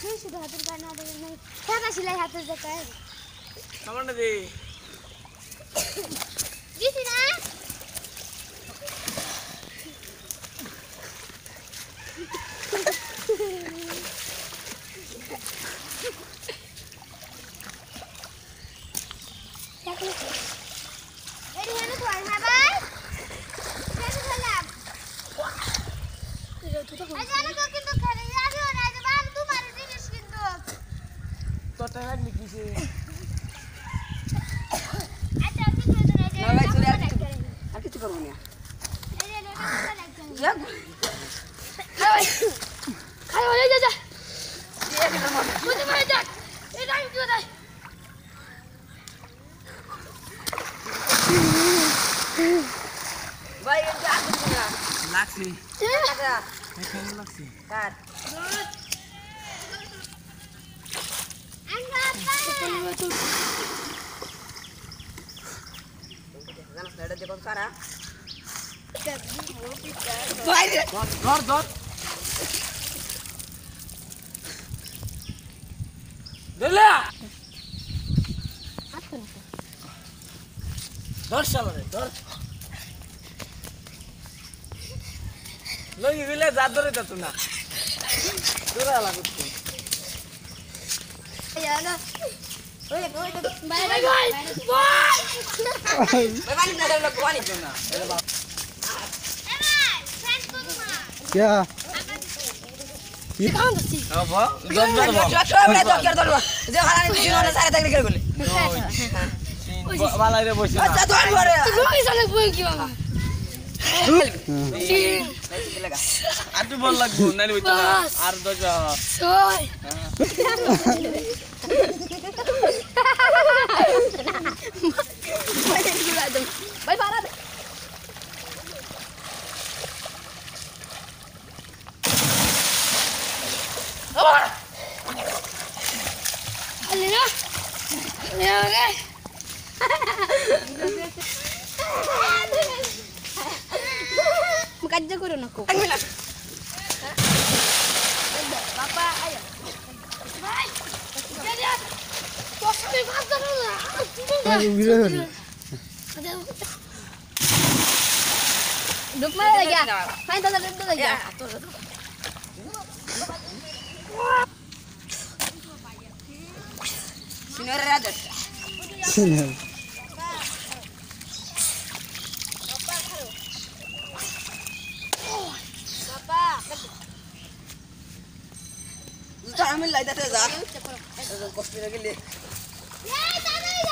सुई सुई हातुर काढ्न आउँदैन नै थाहा सिलाइ हातुर त काय सामान दे दिसिना Ayo, kita kau. Ayo, kita kau. তোরটা রাখলি কিসে আচ্ছা কিছু তো না যে না ভাই, চলে আর কিছু- আর কিছু করবো না যাক, খাই হয়ে যা যা বুঝতে পারে যাক এটা আমি কি বলাই ভাই এটা আর কিছু না লাগছি কাকা, এখানে লাগছি কাট। কারা হ্যাঁ? ধর ধর ধর। সালারে ধর লগি দিলে যা ধরে তো না। দূরা আর দশ đừng bấy vào đó Makanya guru naku. Bapak, ayo. Jadi. Aduh, Duduk mana lagi ya? Main tonton duduk lagi ya? Sini ada. Sini. bapak bapak